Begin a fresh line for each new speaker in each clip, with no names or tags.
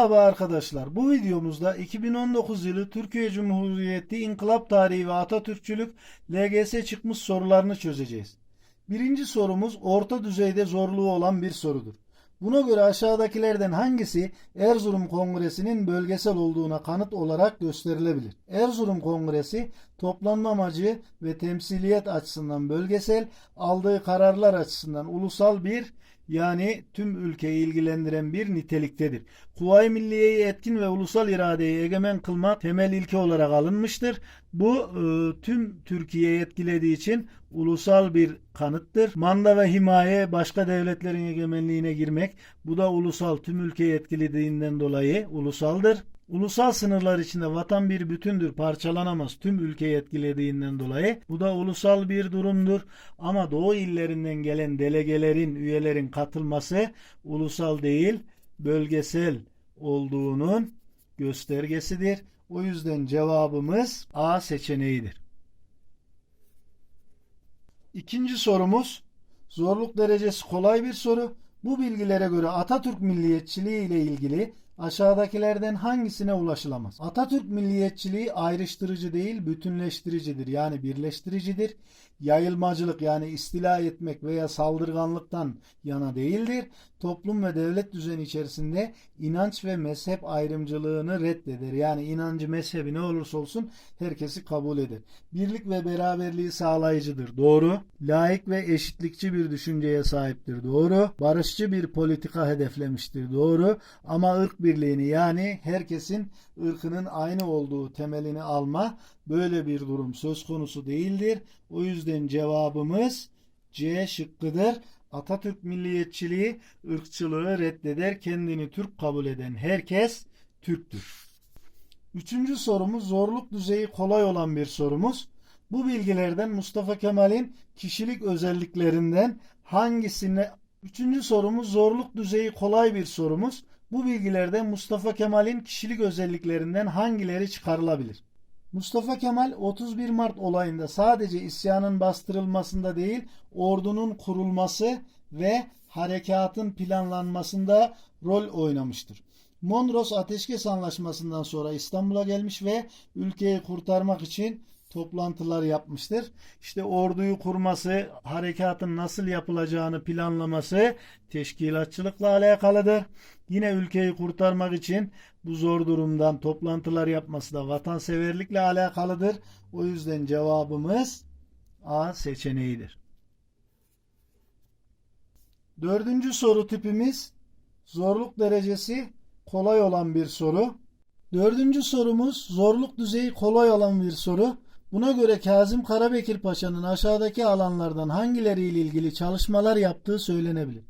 Merhaba arkadaşlar. Bu videomuzda 2019 yılı Türkiye Cumhuriyeti İnkılap Tarihi ve Atatürkçülük LGS çıkmış sorularını çözeceğiz. Birinci sorumuz orta düzeyde zorluğu olan bir sorudur. Buna göre aşağıdakilerden hangisi Erzurum Kongresi'nin bölgesel olduğuna kanıt olarak gösterilebilir? Erzurum Kongresi toplanma amacı ve temsiliyet açısından bölgesel, aldığı kararlar açısından ulusal bir yani tüm ülkeyi ilgilendiren bir niteliktedir. Kuvayi Milliye'yi etkin ve ulusal iradeyi egemen kılmak temel ilke olarak alınmıştır. Bu e, tüm Türkiye'yi etkilediği için ulusal bir kanıttır. Manda ve himaye başka devletlerin egemenliğine girmek bu da ulusal tüm ülkeyi etkilediğinden dolayı ulusaldır. Ulusal sınırlar içinde vatan bir bütündür, parçalanamaz tüm ülkeyi etkilediğinden dolayı. Bu da ulusal bir durumdur. Ama Doğu illerinden gelen delegelerin, üyelerin katılması ulusal değil, bölgesel olduğunun göstergesidir. O yüzden cevabımız A seçeneğidir. İkinci sorumuz zorluk derecesi kolay bir soru. Bu bilgilere göre Atatürk milliyetçiliği ile ilgili aşağıdakilerden hangisine ulaşılamaz? Atatürk milliyetçiliği ayrıştırıcı değil, bütünleştiricidir. Yani birleştiricidir. Yayılmacılık yani istila etmek veya saldırganlıktan yana değildir. Toplum ve devlet düzeni içerisinde inanç ve mezhep ayrımcılığını reddeder. Yani inancı mezhebi ne olursa olsun herkesi kabul eder. Birlik ve beraberliği sağlayıcıdır. Doğru. Laik ve eşitlikçi bir düşünceye sahiptir. Doğru. Barışçı bir politika hedeflemiştir. Doğru. Ama ırk birliğini yani herkesin ırkının aynı olduğu temelini alma böyle bir durum söz konusu değildir. O yüzden cevabımız C şıkkıdır. Atatürk milliyetçiliği ırkçılığı reddeder. Kendini Türk kabul eden herkes Türktür. Üçüncü sorumuz zorluk düzeyi kolay olan bir sorumuz. Bu bilgilerden Mustafa Kemal'in kişilik özelliklerinden hangisine Üçüncü sorumuz zorluk düzeyi kolay bir sorumuz. Bu bilgilerden Mustafa Kemal'in kişilik özelliklerinden hangileri çıkarılabilir? Mustafa Kemal 31 Mart olayında sadece isyanın bastırılmasında değil, ordunun kurulması ve harekatın planlanmasında rol oynamıştır. Mondros Ateşkes Anlaşması'ndan sonra İstanbul'a gelmiş ve ülkeyi kurtarmak için toplantılar yapmıştır. İşte orduyu kurması, harekatın nasıl yapılacağını planlaması teşkilatçılıkla alakalıdır. Yine ülkeyi kurtarmak için bu zor durumdan toplantılar yapması da vatanseverlikle alakalıdır. O yüzden cevabımız A seçeneğidir. Dördüncü soru tipimiz zorluk derecesi kolay olan bir soru. Dördüncü sorumuz zorluk düzeyi kolay olan bir soru. Buna göre Kazım Karabekir Paşa'nın aşağıdaki alanlardan hangileriyle ilgili çalışmalar yaptığı söylenebilir.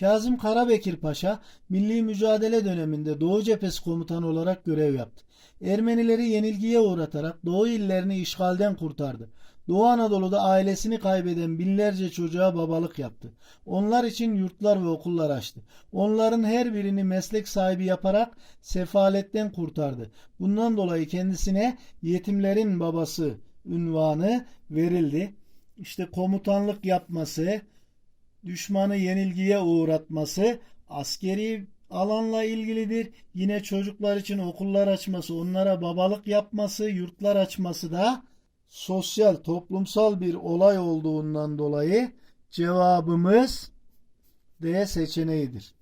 Kazım Karabekir Paşa milli mücadele döneminde Doğu Cephesi komutanı olarak görev yaptı. Ermenileri yenilgiye uğratarak Doğu illerini işgalden kurtardı. Doğu Anadolu'da ailesini kaybeden binlerce çocuğa babalık yaptı. Onlar için yurtlar ve okullar açtı. Onların her birini meslek sahibi yaparak sefaletten kurtardı. Bundan dolayı kendisine yetimlerin babası ünvanı verildi. İşte komutanlık yapması, düşmanı yenilgiye uğratması askeri alanla ilgilidir. Yine çocuklar için okullar açması, onlara babalık yapması, yurtlar açması da sosyal, toplumsal bir olay olduğundan dolayı cevabımız D seçeneğidir.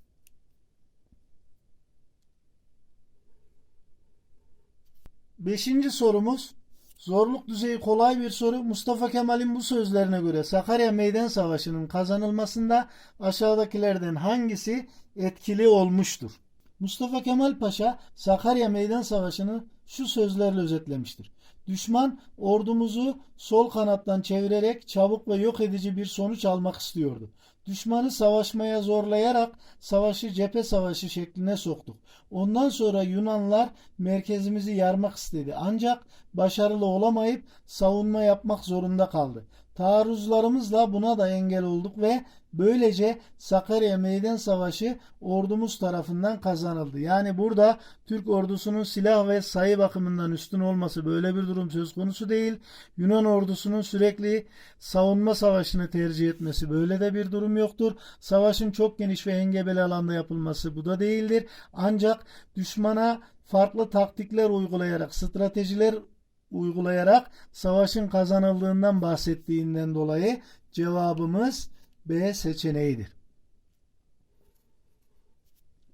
Beşinci sorumuz zorluk düzeyi kolay bir soru. Mustafa Kemal'in bu sözlerine göre Sakarya Meydan Savaşı'nın kazanılmasında aşağıdakilerden hangisi etkili olmuştur? Mustafa Kemal Paşa Sakarya Meydan Savaşı'nı şu sözlerle özetlemiştir. Düşman ordumuzu sol kanattan çevirerek çabuk ve yok edici bir sonuç almak istiyordu. Düşmanı savaşmaya zorlayarak savaşı cephe savaşı şekline soktuk. Ondan sonra Yunanlar merkezimizi yarmak istedi. Ancak başarılı olamayıp savunma yapmak zorunda kaldı. Taarruzlarımızla buna da engel olduk ve böylece Sakarya Meydan Savaşı ordumuz tarafından kazanıldı. Yani burada Türk ordusunun silah ve sayı bakımından üstün olması böyle bir durum söz konusu değil. Yunan ordusunun sürekli savunma savaşını tercih etmesi böyle de bir durum yoktur. Savaşın çok geniş ve engebeli alanda yapılması bu da değildir. Ancak düşmana farklı taktikler uygulayarak, stratejiler uygulayarak savaşın kazanıldığından bahsettiğinden dolayı cevabımız B seçeneğidir.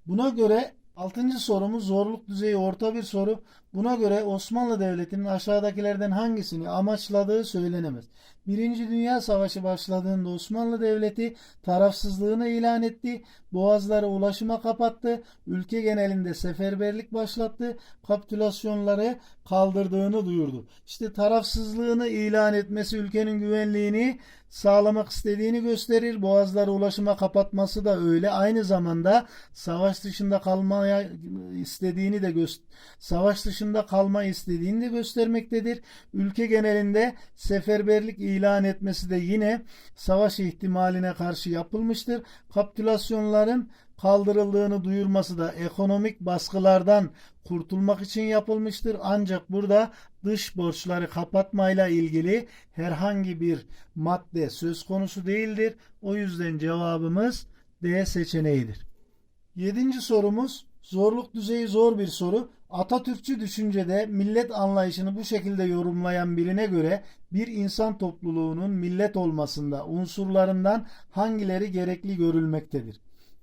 Buna göre 6. sorumuz zorluk düzeyi orta bir soru. Buna göre Osmanlı Devleti'nin aşağıdakilerden hangisini amaçladığı söylenemez. Birinci Dünya Savaşı başladığında Osmanlı Devleti tarafsızlığını ilan etti, boğazları ulaşıma kapattı, ülke genelinde seferberlik başlattı, kapitülasyonları kaldırdığını duyurdu. İşte tarafsızlığını ilan etmesi ülkenin güvenliğini sağlamak istediğini gösterir. Boğazları ulaşıma kapatması da öyle. Aynı zamanda savaş dışında kalmaya istediğini de savaş dışında kalma istediğini de göstermektedir. Ülke genelinde seferberlik ilan etmesi de yine savaş ihtimaline karşı yapılmıştır. Kapitülasyonların kaldırıldığını duyurması da ekonomik baskılardan kurtulmak için yapılmıştır. Ancak burada dış borçları kapatmayla ilgili herhangi bir madde söz konusu değildir. O yüzden cevabımız D seçeneğidir. Yedinci sorumuz zorluk düzeyi zor bir soru. Atatürkçü düşüncede millet anlayışını bu şekilde yorumlayan birine göre bir insan topluluğunun millet olmasında unsurlarından hangileri gerekli görülmektedir?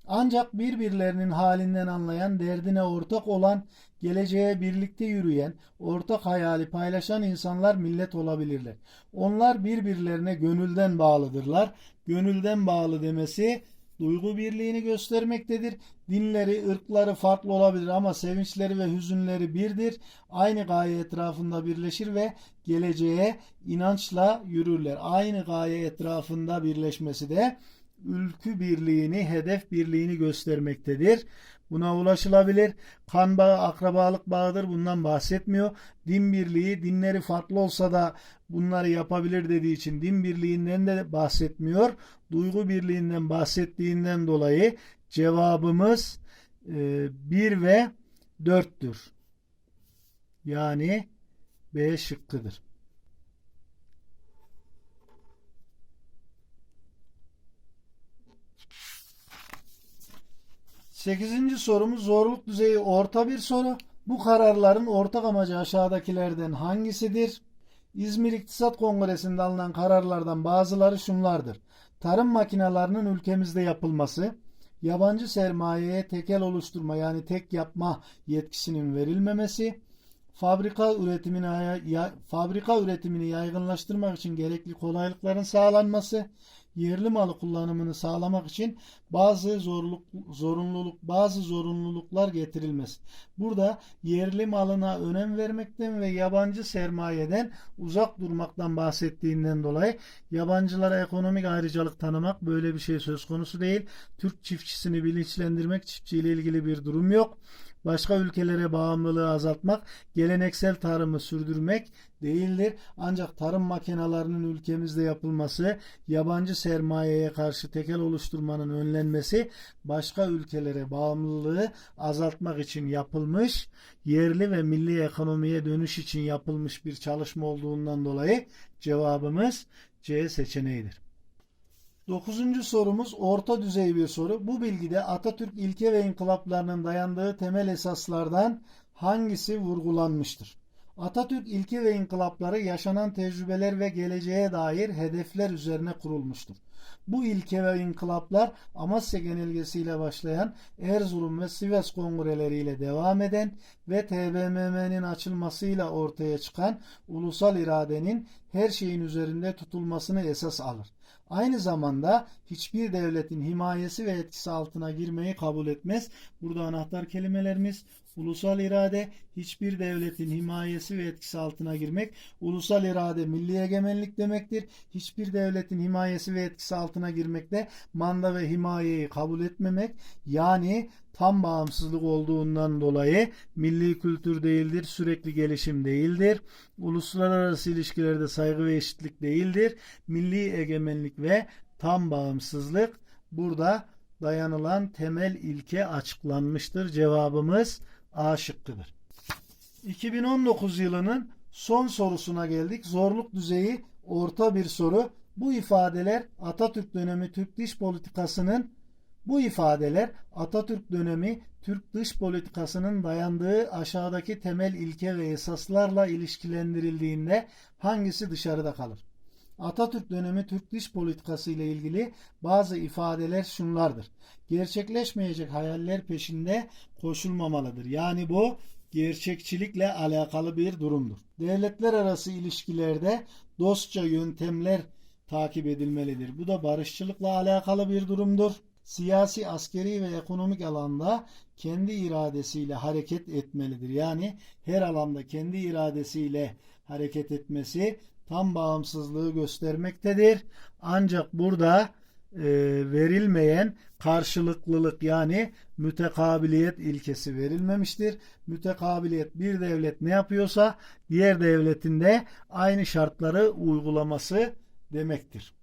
Ancak birbirlerinin halinden anlayan, derdine ortak olan, geleceğe birlikte yürüyen, ortak hayali paylaşan insanlar millet olabilirler. Onlar birbirlerine gönülden bağlıdırlar. Gönülden bağlı demesi duygu birliğini göstermektedir. Dinleri, ırkları farklı olabilir ama sevinçleri ve hüzünleri birdir. Aynı gaye etrafında birleşir ve geleceğe inançla yürürler. Aynı gaye etrafında birleşmesi de ülkü birliğini, hedef birliğini göstermektedir. Buna ulaşılabilir. Kan bağı akrabalık bağıdır. Bundan bahsetmiyor. Din birliği, dinleri farklı olsa da bunları yapabilir dediği için din birliğinden de bahsetmiyor. Duygu birliğinden bahsettiğinden dolayı cevabımız 1 ve 4'tür. Yani B şıkkıdır. Sekizinci sorumuz zorluk düzeyi orta bir soru. Bu kararların ortak amacı aşağıdakilerden hangisidir? İzmir İktisat Kongresi'nde alınan kararlardan bazıları şunlardır. Tarım makinalarının ülkemizde yapılması, yabancı sermayeye tekel oluşturma yani tek yapma yetkisinin verilmemesi, fabrika üretimini fabrika üretimini yaygınlaştırmak için gerekli kolaylıkların sağlanması, yerli malı kullanımını sağlamak için bazı zorluk, zorunluluk bazı zorunluluklar getirilmesi. Burada yerli malına önem vermekten ve yabancı sermayeden uzak durmaktan bahsettiğinden dolayı yabancılara ekonomik ayrıcalık tanımak böyle bir şey söz konusu değil. Türk çiftçisini bilinçlendirmek çiftçiyle ilgili bir durum yok başka ülkelere bağımlılığı azaltmak, geleneksel tarımı sürdürmek değildir. Ancak tarım makinelerinin ülkemizde yapılması, yabancı sermayeye karşı tekel oluşturmanın önlenmesi, başka ülkelere bağımlılığı azaltmak için yapılmış, yerli ve milli ekonomiye dönüş için yapılmış bir çalışma olduğundan dolayı cevabımız C seçeneğidir. Dokuzuncu sorumuz orta düzey bir soru. Bu bilgide Atatürk ilke ve inkılaplarının dayandığı temel esaslardan hangisi vurgulanmıştır? Atatürk ilke ve inkılapları yaşanan tecrübeler ve geleceğe dair hedefler üzerine kurulmuştur. Bu ilke ve inkılaplar Amasya genelgesiyle başlayan Erzurum ve Sivas kongreleriyle devam eden ve TBMM'nin açılmasıyla ortaya çıkan ulusal iradenin her şeyin üzerinde tutulmasını esas alır. Aynı zamanda hiçbir devletin himayesi ve etkisi altına girmeyi kabul etmez. Burada anahtar kelimelerimiz ulusal irade, hiçbir devletin himayesi ve etkisi altına girmek. Ulusal irade milli egemenlik demektir. Hiçbir devletin himayesi ve etkisi altına girmekte manda ve himayeyi kabul etmemek. Yani tam bağımsızlık olduğundan dolayı milli kültür değildir, sürekli gelişim değildir. Uluslararası ilişkilerde saygı ve eşitlik değildir. Milli egemenlik ve tam bağımsızlık burada dayanılan temel ilke açıklanmıştır. Cevabımız A şıkkıdır. 2019 yılının son sorusuna geldik. Zorluk düzeyi orta bir soru. Bu ifadeler Atatürk dönemi Türk dış politikasının bu ifadeler Atatürk dönemi Türk dış politikasının dayandığı aşağıdaki temel ilke ve esaslarla ilişkilendirildiğinde hangisi dışarıda kalır? Atatürk dönemi Türk dış politikası ile ilgili bazı ifadeler şunlardır. Gerçekleşmeyecek hayaller peşinde koşulmamalıdır. Yani bu gerçekçilikle alakalı bir durumdur. Devletler arası ilişkilerde dostça yöntemler takip edilmelidir. Bu da barışçılıkla alakalı bir durumdur. Siyasi, askeri ve ekonomik alanda kendi iradesiyle hareket etmelidir. Yani her alanda kendi iradesiyle hareket etmesi tam bağımsızlığı göstermektedir. Ancak burada e, verilmeyen karşılıklılık yani mütekabiliyet ilkesi verilmemiştir. Mütekabiliyet bir devlet ne yapıyorsa diğer devletinde aynı şartları uygulaması demektir.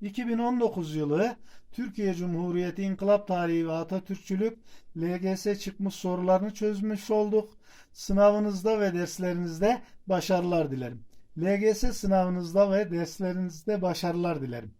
2019 yılı Türkiye Cumhuriyeti İnkılap Tarihi ve Atatürkçülük LGS çıkmış sorularını çözmüş olduk. Sınavınızda ve derslerinizde başarılar dilerim. LGS sınavınızda ve derslerinizde başarılar dilerim.